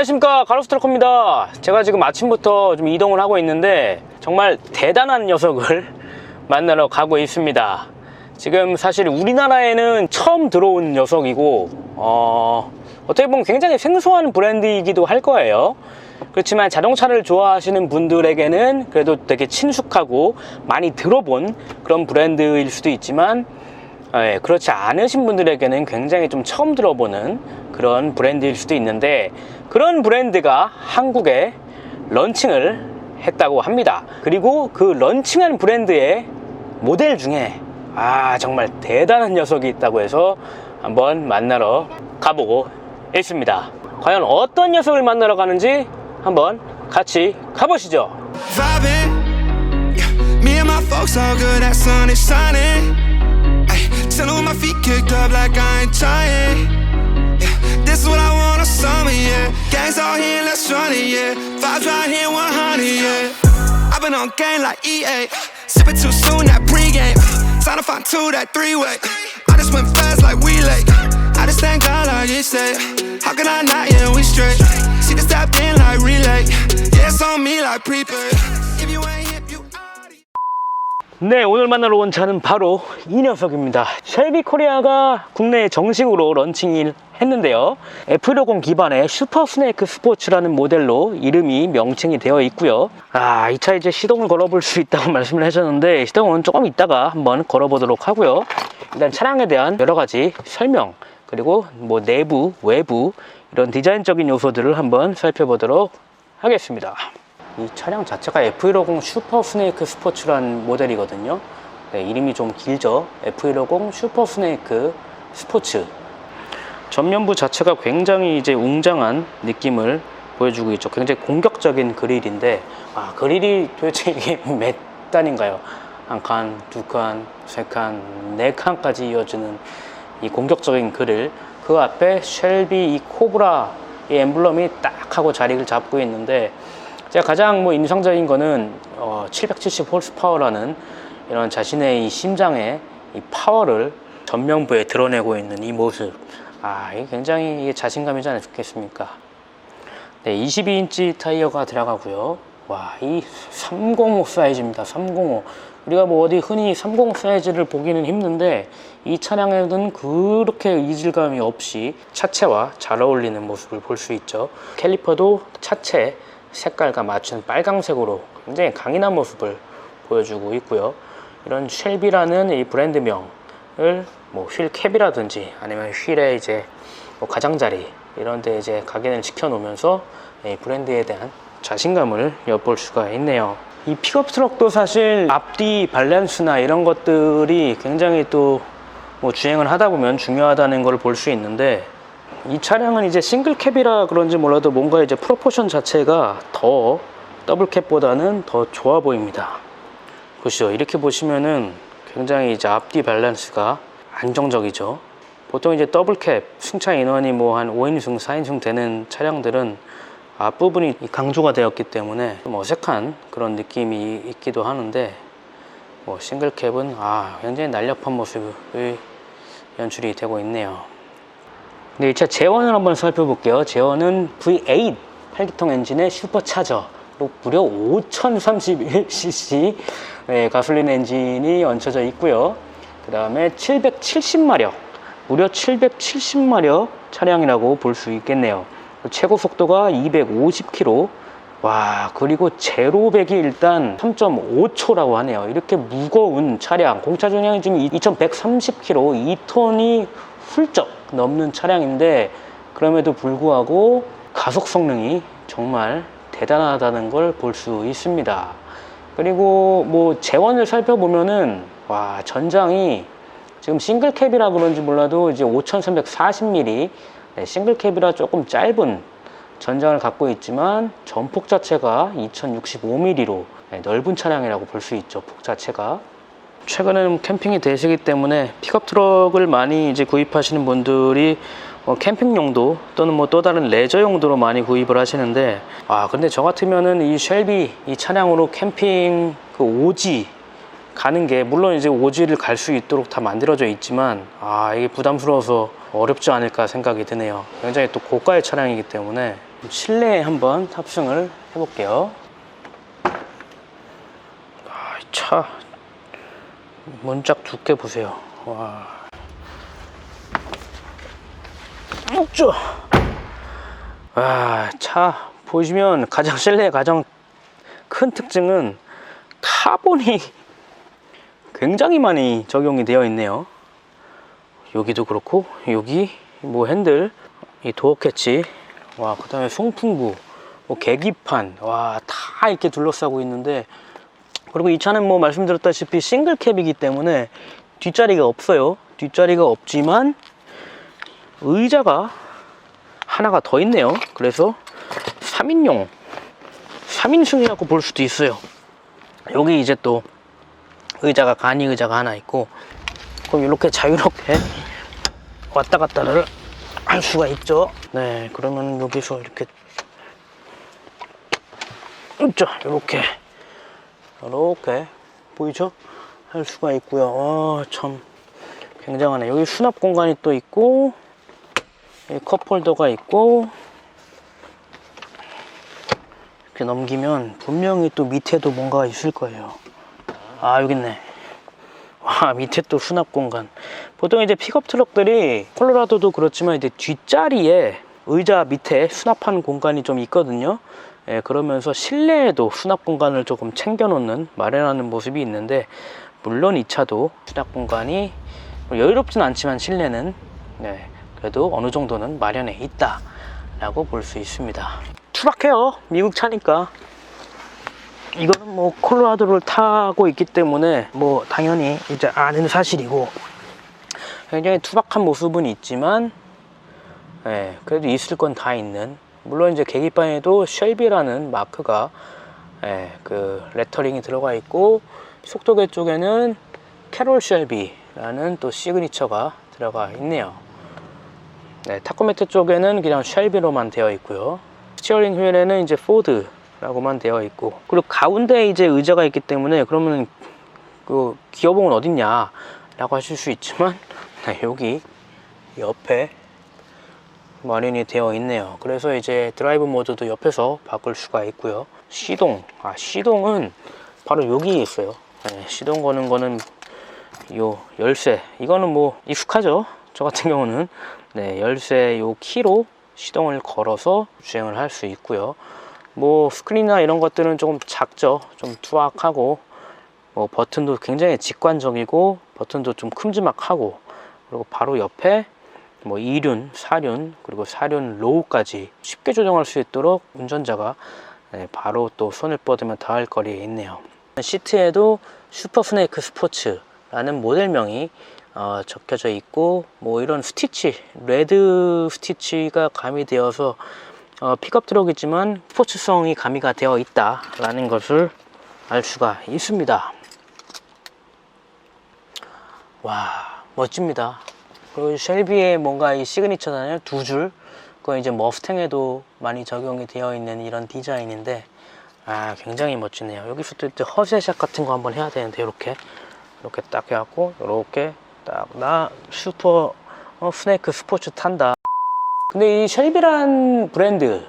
안녕하십니까. 가로스트럭커입니다. 제가 지금 아침부터 좀 이동을 하고 있는데 정말 대단한 녀석을 만나러 가고 있습니다. 지금 사실 우리나라에는 처음 들어온 녀석이고 어, 어떻게 보면 굉장히 생소한 브랜드이기도 할 거예요. 그렇지만 자동차를 좋아하시는 분들에게는 그래도 되게 친숙하고 많이 들어본 그런 브랜드일 수도 있지만 예, 그렇지 않으신 분들에게는 굉장히 좀 처음 들어보는 그런 브랜드일 수도 있는데 그런 브랜드가 한국에 런칭을 했다고 합니다. 그리고 그 런칭한 브랜드의 모델 중에 아 정말 대단한 녀석이 있다고 해서 한번 만나러 가보고 있습니다. 과연 어떤 녀석을 만나러 가는지 한번 같이 가보시죠. Vibing. Yeah. Me and my folks all good, that sun is shining. Ay, chillin' with my feet kicked up like I ain't trying. Yeah. This is what I want on summer, yeah. Gangs all here, let's run it, yeah. Vibes right here, 100, yeah. I've been on game like EA. Sipping too soon, that pregame. Sign to find two, that three way. I just went fast like we late. I just thank God like he said. How can I not? Yeah, we straight. See the step in like relay. Yeah, it's on me like prepaid. If you ain't out. 네, 오늘 만나러 온 차는 바로 이 녀석입니다. 쉘비 코리아가 국내에 정식으로 런칭을 했는데요. F150 기반의 슈퍼 스네이크 스포츠라는 모델로 이름이 명칭이 되어 있고요. 아, 이 차 이제 시동을 걸어볼 수 있다고 말씀을 하셨는데 시동은 조금 있다가 한번 걸어보도록 하고요. 일단 차량에 대한 여러 가지 설명 그리고 뭐 내부, 외부 이런 디자인적인 요소들을 한번 살펴보도록 하겠습니다. 이 차량 자체가 F150 슈퍼 스네이크 스포츠란 모델이거든요. 네, 이름이 좀 길죠. F150 슈퍼 스네이크 스포츠. 전면부 자체가 굉장히 이제 웅장한 느낌을 보여주고 있죠. 굉장히 공격적인 그릴인데, 아, 그릴이 도대체 이게 몇 단인가요? 한 칸, 두 칸, 세 칸, 네 칸까지 이어지는 이 공격적인 그릴. 그 앞에 쉘비 이 코브라 이 엠블럼이 딱 하고 자리를 잡고 있는데, 제가 가장 뭐 인상적인 거는 어, 770 홀스파워라는 이런 자신의 이 심장의 이 파워를 전면부에 드러내고 있는 이 모습. 아, 굉장히 자신감이지 않겠습니까? 네, 22인치 타이어가 들어가고요. 와, 이 305 사이즈입니다. 305. 우리가 뭐 어디 흔히 305 사이즈를 보기는 힘든데 이 차량에는 그렇게 이질감이 없이 차체와 잘 어울리는 모습을 볼 수 있죠. 캘리퍼도 차체 색깔과 맞춘 빨강색으로 굉장히 강인한 모습을 보여주고 있고요. 이런 쉘비라는 이 브랜드명을 뭐 휠 캡이라든지 아니면 휠의 이제 뭐 가장자리 이런 데 이제 각인을 시켜 놓으면서 이 브랜드에 대한 자신감을 엿볼 수가 있네요. 이 픽업 트럭도 사실 앞뒤 밸런스나 이런 것들이 굉장히 또 뭐 주행을 하다 보면 중요하다는 걸 볼 수 있는데 이 차량은 이제 싱글 캡이라 그런지 몰라도 뭔가 이제 프로포션 자체가 더 더블 캡보다는 더 좋아 보입니다. 보시죠. 이렇게 보시면은 굉장히 이제 앞뒤 밸런스가 안정적이죠. 보통 이제 더블 캡 승차 인원이 뭐 한 5인승, 4인승 되는 차량들은 앞부분이 강조가 되었기 때문에 좀 어색한 그런 느낌이 있기도 하는데 뭐 싱글 캡은 아 굉장히 날렵한 모습이 연출이 되고 있네요. 네, 이차 제원을 한번 살펴볼게요. 제원은 V8 8기통 엔진의 슈퍼차저로 무려 5031cc 네, 가솔린 엔진이 얹혀져 있고요. 그 다음에 770마력, 무려 770마력 차량이라고 볼 수 있겠네요. 최고 속도가 250km. 와, 그리고 제로 100이 일단 3.5초라고 하네요. 이렇게 무거운 차량, 공차 중량이 지금 2130km, 2톤이 훌쩍 넘는 차량인데, 그럼에도 불구하고 가속 성능이 정말 대단하다는 걸 볼 수 있습니다. 그리고 뭐 재원을 살펴보면은, 와, 전장이 지금 싱글 캡이라 그런지 몰라도 이제 5340mm, 네, 싱글 캡이라 조금 짧은 전장을 갖고 있지만 전폭 자체가 2065mm로 넓은 차량이라고 볼 수 있죠. 폭 자체가. 최근에는 캠핑이 되시기 때문에 픽업 트럭을 많이 이제 구입하시는 분들이 어, 캠핑 용도 또는 뭐 또 다른 레저 용도로 많이 구입을 하시는데 아 근데 저 같으면은 이 쉘비 이 차량으로 캠핑 그 오지 가는 게 물론 이제 오지를 갈 수 있도록 다 만들어져 있지만 아 이게 부담스러워서 어렵지 않을까 생각이 드네요. 굉장히 또 고가의 차량이기 때문에 실내에 한번 탑승을 해볼게요. 아, 이차 문짝 두께 보세요. 와. 쭉. 와, 차 보시면 가장 실내의 가장 큰 특징은 카본이 굉장히 많이 적용이 되어 있네요. 여기도 그렇고 여기 뭐 핸들, 이 도어 캐치, 와 그다음에 송풍구, 뭐 계기판, 와 다 이렇게 둘러싸고 있는데 그리고 이 차는 뭐 말씀드렸다시피 싱글 캡이기 때문에 뒷자리가 없어요. 뒷자리가 없지만 의자가 하나가 더 있네요. 그래서 3인용, 3인승이라고 볼 수도 있어요. 여기 이제 또 의자가 간이 의자가 하나 있고 그럼 이렇게 자유롭게 왔다 갔다를 할 수가 있죠. 네, 그러면 여기서 이렇게 있죠. 이렇게 이렇게 보이죠? 할 수가 있고요. 와, 참 굉장하네. 여기 수납 공간이 또 있고 컵홀더가 있고 이렇게 넘기면 분명히 또 밑에도 뭔가 있을 거예요. 아 여기 있네. 와 밑에 또 수납 공간. 보통 이제 픽업 트럭들이 콜로라도도 그렇지만 이제 뒷자리에 의자 밑에 수납한 공간이 좀 있거든요. 예, 그러면서 실내에도 수납 공간을 조금 챙겨놓는 마련하는 모습이 있는데 물론 이 차도 수납 공간이 여유롭진 않지만 실내는 네, 그래도 어느 정도는 마련해 있다 라고 볼 수 있습니다. 투박해요. 미국 차니까. 이거는 뭐 콜로라도를 타고 있기 때문에 뭐 당연히 이제 아는 사실이고 굉장히 투박한 모습은 있지만 예, 그래도 있을 건 다 있는 물론 이제 계기판에도 쉘비라는 마크가 예, 그 레터링이 들어가 있고 속도계 쪽에는 캐롤 쉘비라는 또 시그니처가 들어가 있네요. 네, 타코메트 쪽에는 그냥 쉘비로만 되어 있고요. 스티어링 휠에는 이제 포드라고만 되어 있고 그리고 가운데 이제 의자가 있기 때문에 그러면 그 기어봉은 어딨냐 라고 하실 수 있지만 네, 여기 옆에 마련이 되어 있네요. 그래서 이제 드라이브 모드도 옆에서 바꿀 수가 있고요. 시동. 아 시동은 바로 여기에 있어요. 네, 시동 거는 거는 요 열쇠. 이거는 뭐 익숙하죠? 저 같은 경우는. 네 열쇠 요 키로 시동을 걸어서 주행을 할 수 있고요. 뭐 스크린이나 이런 것들은 조금 작죠? 좀 투박하고 뭐 버튼도 굉장히 직관적이고 버튼도 좀 큼지막하고 그리고 바로 옆에 뭐 2륜, 4륜 그리고 4륜 로우까지 쉽게 조정할 수 있도록 운전자가 네, 바로 또 손을 뻗으면 닿을 거리에 있네요 시트에도 슈퍼 스네이크 스포츠라는 모델명이 어, 적혀져 있고 뭐 이런 스티치 레드 스티치가 가미되어서 어, 픽업 트럭이지만 스포츠성이 가미가 되어 있다라는 것을 알 수가 있습니다. 와 멋집니다. 그리고 쉘비의 뭔가 이 시그니처잖아요 두 줄. 그거 이제 머스탱에도 많이 적용이 되어 있는 이런 디자인인데 아 굉장히 멋지네요. 여기서 또 이제 허세샷 같은 거 한번 해야 되는데 이렇게 이렇게 딱 해갖고 이렇게 딱 나 슈퍼 어, 스네이크 스포츠 탄다. 근데 이 쉘비란 브랜드,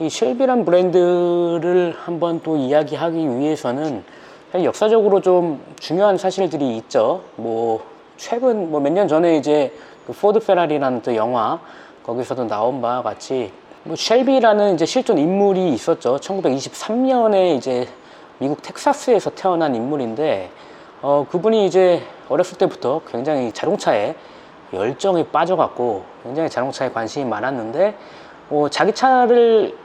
이 쉘비란 브랜드를 한번 또 이야기하기 위해서는 역사적으로 좀 중요한 사실들이 있죠. 뭐 최근 뭐 몇 년 전에 이제 그 포드 페라리라는 또 영화 거기서도 나온 바와 같이 뭐 쉘비라는 이제 실존 인물이 있었죠. 1923년에 이제 미국 텍사스에서 태어난 인물인데 어, 그분이 이제 어렸을 때부터 굉장히 자동차에 열정에 빠져갖고 굉장히 자동차에 관심이 많았는데 어, 자기 차를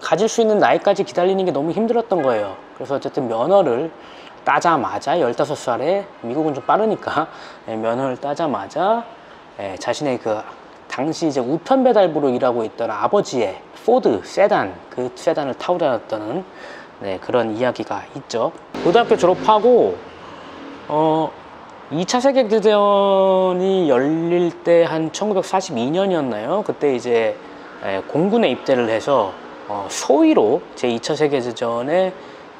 가질 수 있는 나이까지 기다리는 게 너무 힘들었던 거예요. 그래서 어쨌든 면허를 따자마자 15살에 미국은 좀 빠르니까 예, 면허를 따자마자 예, 자신의 그 당시 이제 우편 배달부로 일하고 있던 아버지의 포드 세단 그 세단을 타고 다녔다는 네, 그런 이야기가 있죠. 고등학교 졸업하고 어 2차 세계 대전이 열릴 때 한 1942년이었나요? 그때 이제 에, 공군에 입대를 해서 어, 소위로 제 2차 세계 대전에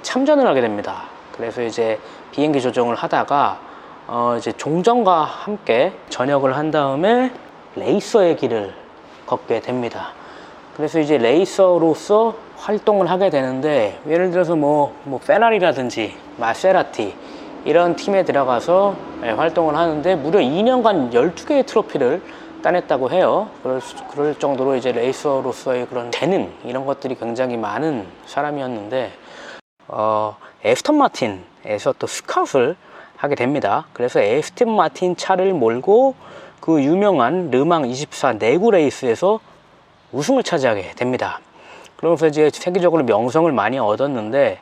참전을 하게 됩니다. 그래서 이제 비행기 조종을 하다가 어, 이제 종전과 함께 전역을 한 다음에 레이서의 길을 걷게 됩니다. 그래서 이제 레이서로서 활동을 하게 되는데 예를 들어서 뭐, 뭐 페라리라든지 마세라티 이런 팀에 들어가서 예, 활동을 하는데 무려 2년간 12개의 트로피를 따냈다고 해요. 그럴, 수- 그럴 정도로 이제 레이서로서의 그런 재능 이런 것들이 굉장히 많은 사람이었는데 어, 에스턴 마틴에서 또 스카웃을 하게 됩니다. 그래서 에스턴 마틴 차를 몰고 그 유명한 르망 24 내구 레이스에서 우승을 차지하게 됩니다. 그러면서 이제 세계적으로 명성을 많이 얻었는데,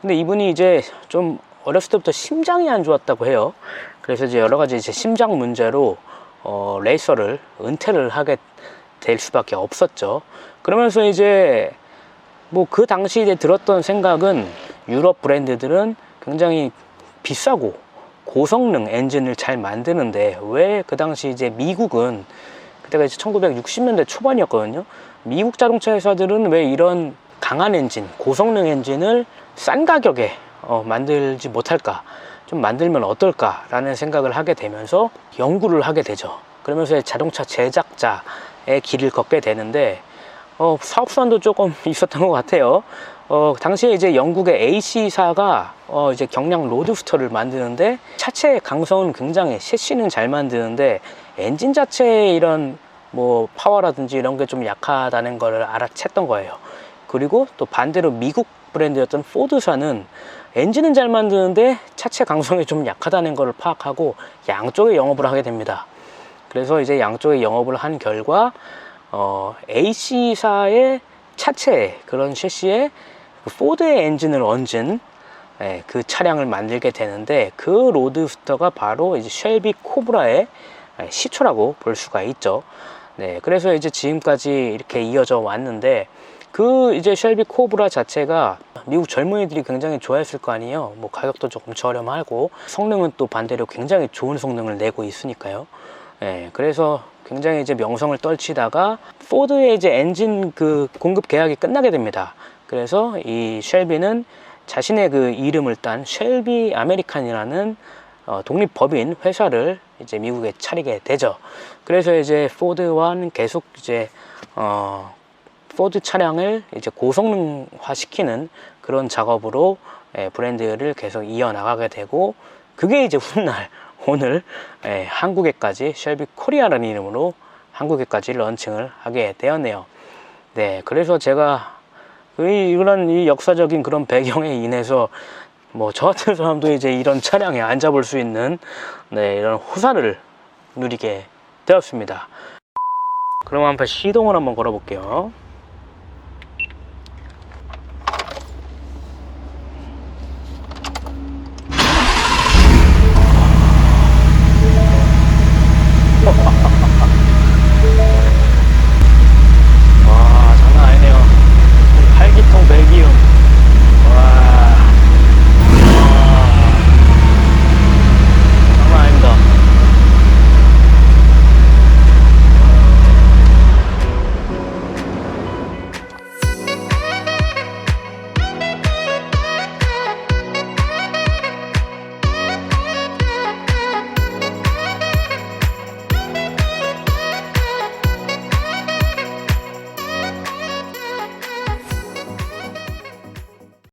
근데 이분이 이제 좀 어렸을 때부터 심장이 안 좋았다고 해요. 그래서 이제 여러 가지 이제 심장 문제로 어, 레이서를 은퇴를 하게 될 수밖에 없었죠. 그러면서 이제 뭐 그 당시 이제 들었던 생각은 유럽 브랜드들은 굉장히 비싸고 고성능 엔진을 잘 만드는데 왜 그 당시 이제 미국은 그때가 이제 1960년대 초반이었거든요. 미국 자동차 회사들은 왜 이런 강한 엔진, 고성능 엔진을 싼 가격에 어, 만들지 못할까? 좀 만들면 어떨까라는 생각을 하게 되면서 연구를 하게 되죠. 그러면서 자동차 제작자의 길을 걷게 되는데 어, 사업 수완도 조금 있었던 것 같아요. 어, 당시에 이제 영국의 A씨사가 어, 이제 경량 로드스터를 만드는데 차체 강성은 굉장히 셰시는 잘 만드는데 엔진 자체의 이런 뭐 파워라든지 이런 게 좀 약하다는 걸 알아챘던 거예요. 그리고 또 반대로 미국 브랜드였던 포드사는 엔진은 잘 만드는데 차체 강성이 좀 약하다는 걸 파악하고 양쪽에 영업을 하게 됩니다. 그래서 이제 양쪽에 영업을 한 결과 어, A씨사의 차체 그런 셰시에 그 포드의 엔진을 얹은 예, 그 차량을 만들게 되는데 그 로드스터가 바로 이제 쉘비 코브라의 예, 시초라고 볼 수가 있죠. 네, 그래서 이제 지금까지 이렇게 이어져 왔는데 그 이제 쉘비 코브라 자체가 미국 젊은이들이 굉장히 좋아했을 거 아니에요. 뭐 가격도 조금 저렴하고 성능은 또 반대로 굉장히 좋은 성능을 내고 있으니까요. 예, 그래서 굉장히 이제 명성을 떨치다가 포드의 이제 엔진 그 공급 계약이 끝나게 됩니다. 그래서 이 쉘비는 자신의 그 이름을 딴 쉘비 아메리칸이라는 어, 독립법인 회사를 이제 미국에 차리게 되죠. 그래서 이제 포드와는 계속 이제 어, 포드 차량을 이제 고성능화 시키는 그런 작업으로 예, 브랜드를 계속 이어나가게 되고 그게 이제 훗날 오늘 예, 한국에까지 쉘비 코리아라는 이름으로 한국에까지 런칭을 하게 되었네요. 네, 그래서 제가 이- 이런 이 역사적인 그런 배경에 인해서 뭐 저 같은 사람도 이제 이런 차량에 앉아볼 수 있는 네, 이런 호사를 누리게 되었습니다. 그럼 한번 시동을 한번 걸어볼게요.